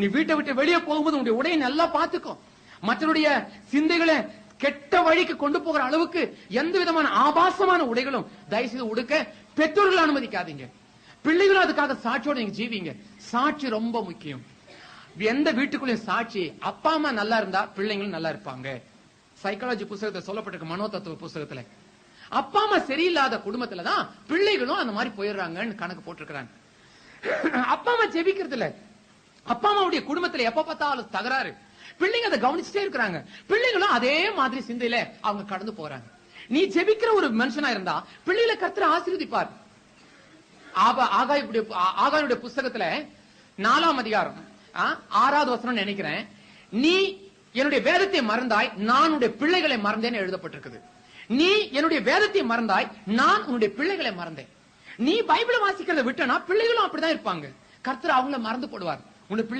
நீ வீட்டை விட்டு வெளியே போகும்போது உன்னுடைய உடையை நல்லா பார்த்துக்கோ. மற்றவருடைய சிந்தைகளை கெட்ட வழிக்கு கொண்டு போகிற அளவுக்கு எந்த விதமான ஆபாசமான உடைகளும் தயவு செய்து உடுக்க பெற்றோர்கள் அனுமதிக்காதீங்க. பிள்ளைகளும் அதுக்காக சாட்சியோட நீங்க ஜீவிங்க. சாட்சி ரொம்ப முக்கியம். எந்த வீட்டுக்குள்ளேயும் சாட்சி அப்பா அம்மா நல்லா இருந்தா பிள்ளைங்களும் நல்லா இருப்பாங்க. சைக்காலஜி புஸ்தகத்தை சொல்லப்பட்டிருக்க மனோ தத்துவ புஸ்தகத்துல. அப்பா அம்மா சரியில்லாத குடும்பத்துலதான் பிள்ளைகளும் அந்த மாதிரி போயிடுறாங்கன்னு கணக்கு போட்டிருக்கிறாங்க. அப்பா அம்மா ஜெபிக்கிறது இல்லை அப்பா அம்மாவுடைய குடும்பத்துல எப்ப பார்த்தாலும் தகராறு. பிள்ளைங்க அதை கவனிச்சுட்டே இருக்கிறாங்க. பிள்ளைங்களும் அதே மாதிரி சிந்தையில அவங்க கடந்து போறாங்க. நீ ஜெபிக்கிற ஒரு மனுஷனா இருந்தா பிள்ளைகளை கர்த்தர் ஆசீர்வதிப்பார். ஆபா- ஆகாயுடைய ஆகாயுடைய புஸ்தகத்துல நாலாம் அதிகாரம் ஆறாவது வசனம் நினைக்கிறேன். நீ என்னுடைய வேதத்தை மறந்தாய் நான் உன்னுடைய பிள்ளைகளை மறந்தேன்னு எழுதப்பட்டிருக்குது. நீ என்னுடைய வேதத்தை மறந்தாய் நான் உன்னுடைய பிள்ளைகளை மறந்தேன். நீ பைபிளை வாசிக்கிறத விட்டனா பிள்ளைகளும் அப்படிதான் இருப்பாங்க. கர்த்தர் அவங்கள மறந்து போடுவார். உன்னுடைய பிள்ளை